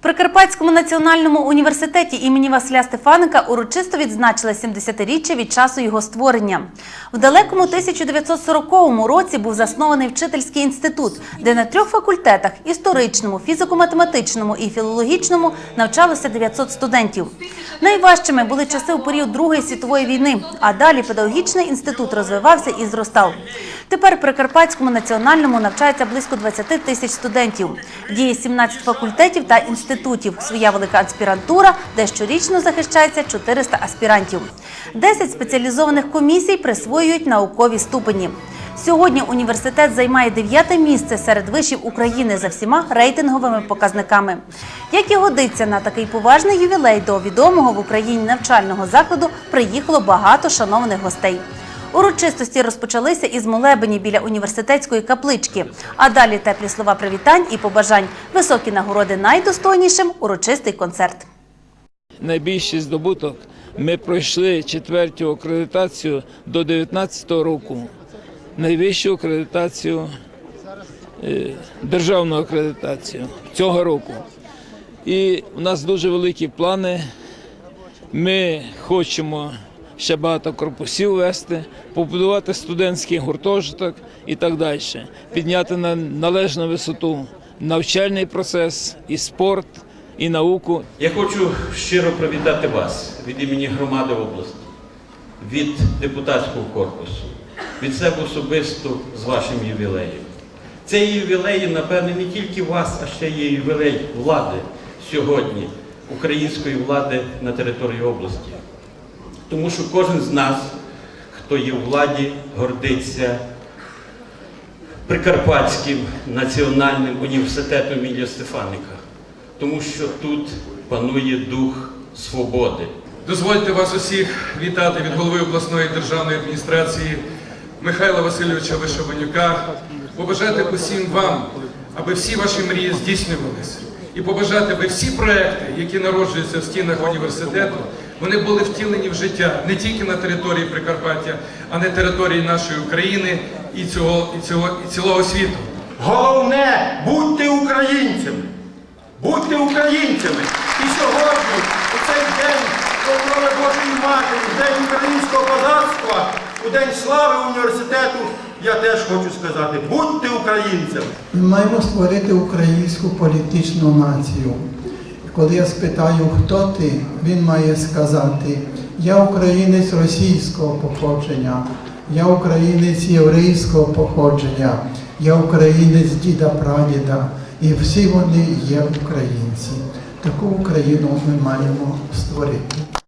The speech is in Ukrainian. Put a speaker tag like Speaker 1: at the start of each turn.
Speaker 1: В Прикарпатському національному університеті імені Василя Стефаника урочисто відзначили 70-річчя від часу його створення. В далекому 1940 році був заснований вчительський інститут, де на трьох факультетах історичному, фізико-математичному і філологічному навчалося 900 студентів. Найважчими були часи у період Другої світової війни, а далі педагогічний інститут розвивався і зростав. Тепер в Прикарпатському національному навчається близько 20 тисяч студентів. Діє 17 факультетів та інститутів. Своя велика аспірантура, де щорічно захищається 400 аспірантів. 10 спеціалізованих комісій присвоюють наукові ступені. Сьогодні університет займає дев'яте місце серед вишів України за всіма рейтинговими показниками. Як і годиться на такий поважний ювілей до відомого в Україні навчального закладу приїхало багато шанованих гостей. Урочистості розпочалися із молебені біля університетської каплички. А далі теплі слова привітань і побажань, високі нагороди найдостойнішим, урочистий концерт.
Speaker 2: найбільший здобуток. Ми пройшли четверту акредитацію до 2019 року, найвищу акредитацію, е, державну акредитацію цього року. І у нас дуже великі плани. Ми хочемо ще багато корпусів вести, побудувати студентський гуртожиток і так далі, підняти на належну висоту навчальний процес, і спорт, і науку,
Speaker 3: Я хочу щиро привітати вас від імені громади області, від депутатського корпусу, від себе особисто з вашим ювілеєм. Цей ювілей, напевне, не тільки вас, а ще є ювілей влади сьогодні, української влади на території області. Тому що кожен з нас, хто є у владі, гордиться Прикарпатським національним університетом імені Стефаника, тому що тут панує дух свободи.
Speaker 4: Дозвольте вас усіх вітати від голови обласної державної адміністрації Михайла Васильовича Вишованюка, побажати усім вам, аби всі ваші мрії здійснювалися, і побажати, аби всі проекти, які народжуються в стінах університету, вони були втілені в життя не тільки на території Прикарпаття, а на території нашої України і цього, і цього і цілого світу.
Speaker 5: Головне, будьте українцями. Будьте українцями. І сьогодні, у цей день Покрови Божої Матері, в день українського козацтва, у день слави університету, я теж хочу сказати, будьте українцями.
Speaker 6: Ми маємо створити українську політичну націю. Коли я спитаю, хто ти, він має сказати, я українець російського походження, я українець єврейського походження, я українець діда прадіда, і всі вони є українці. Таку Україну ми маємо створити.